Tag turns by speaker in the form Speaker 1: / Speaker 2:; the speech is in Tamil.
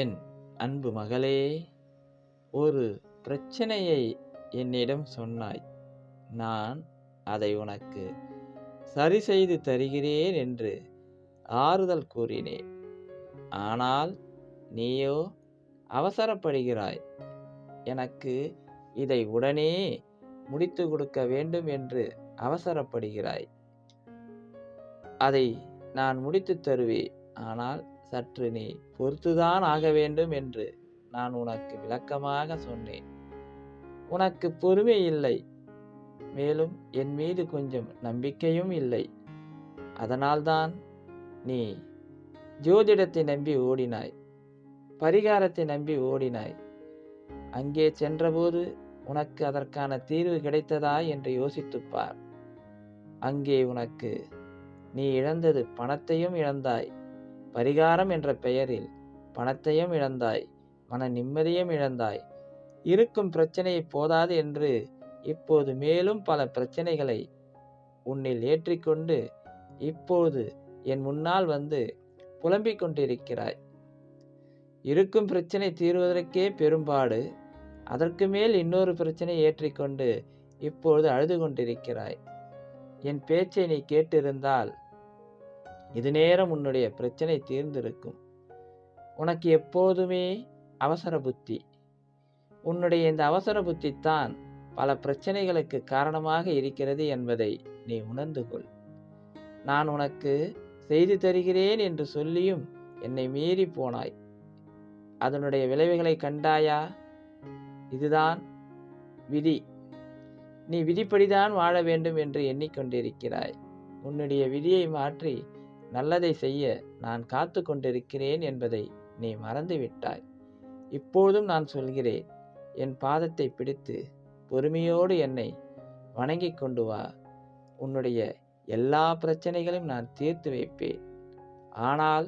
Speaker 1: என் அன்பு மகளே ஒரு பிரச்சனையை என்னிடம் சொன்னாய். நான் அதை உனக்கு சரி செய்து தருகிறேன் என்று ஆறுதல் கூறினேன். ஆனால் நீயோ அவசரப்படுகிறாய். எனக்கு இதை உடனே முடித்து கொடுக்க வேண்டும் என்று அவசரப்படுகிறாய். அதை நான் முடித்து தருவேன். ஆனால் சற்று நீ பொறுத்துதான் ஆக வேண்டும் என்று நான் உனக்கு விளக்கமாக சொன்னேன். உனக்கு பொறுமை இல்லை. மேலும் என் மீது கொஞ்சம் நம்பிக்கையும் இல்லை. அதனால்தான் நீ ஜோதிடத்தை நம்பி ஓடினாய். பரிகாரத்தை நம்பி ஓடினாய். அங்கே சென்றபோது உனக்கு அதற்கான தீர்வு கிடைத்ததா என்று யோசித்துப்பார் அங்கே உனக்கு நீ இழந்தது பணத்தையும் இழந்தாய். பரிகாரம் என்ற பெயரில் பணத்தையும் இழந்தாய் மன நிம்மதியும் இழந்தாய். இருக்கும் பிரச்சனை போதாது என்று இப்போது மேலும் பல பிரச்சனைகளை உன்னில் ஏற்றிக்கொண்டு இப்போது என் முன்னால் வந்து புலம்பிக் கொண்டிருக்கிறாய். இருக்கும் பிரச்சனை தீர்வதற்கே பெரும்பாடு அதற்கு மேல் இன்னொரு பிரச்சனை ஏற்றிக்கொண்டு இப்பொழுது அழுது கொண்டிருக்கிறாய். என் பேச்சை நீ கேட்டிருந்தால் இது நேரம் உன்னுடைய பிரச்சனை தீர்ந்திருக்கும். உனக்கு எப்போதுமே அவசர புத்தி. உன்னுடைய இந்த அவசர புத்தி தான் பல பிரச்சனைகளுக்கு காரணமாக இருக்கிறது என்பதை நீ உணர்ந்து கொள். நான் உனக்கு செய்து தருகிறேன் என்று சொல்லியும் என்னை மீறி போனாய். அதனுடைய விளைவுகளை கண்டாயா? இதுதான் விதி. நீ விதிப்படிதான் வாழ வேண்டும் என்று எண்ணிக்கொண்டிருக்கிறாய். உன்னுடைய விதியை மாற்றி நல்லதை செய்ய நான் காத்து கொண்டிருக்கிறேன் என்பதை நீ மறந்துவிட்டாய். இப்போதும் நான் சொல்கிறேன் என் பாதத்தை பிடித்து பொறுமையோடு என்னை வணங்கி கொண்டு வா. உன்னுடைய எல்லா பிரச்சனைகளையும் நான் தீர்த்து வைப்பேன். ஆனால்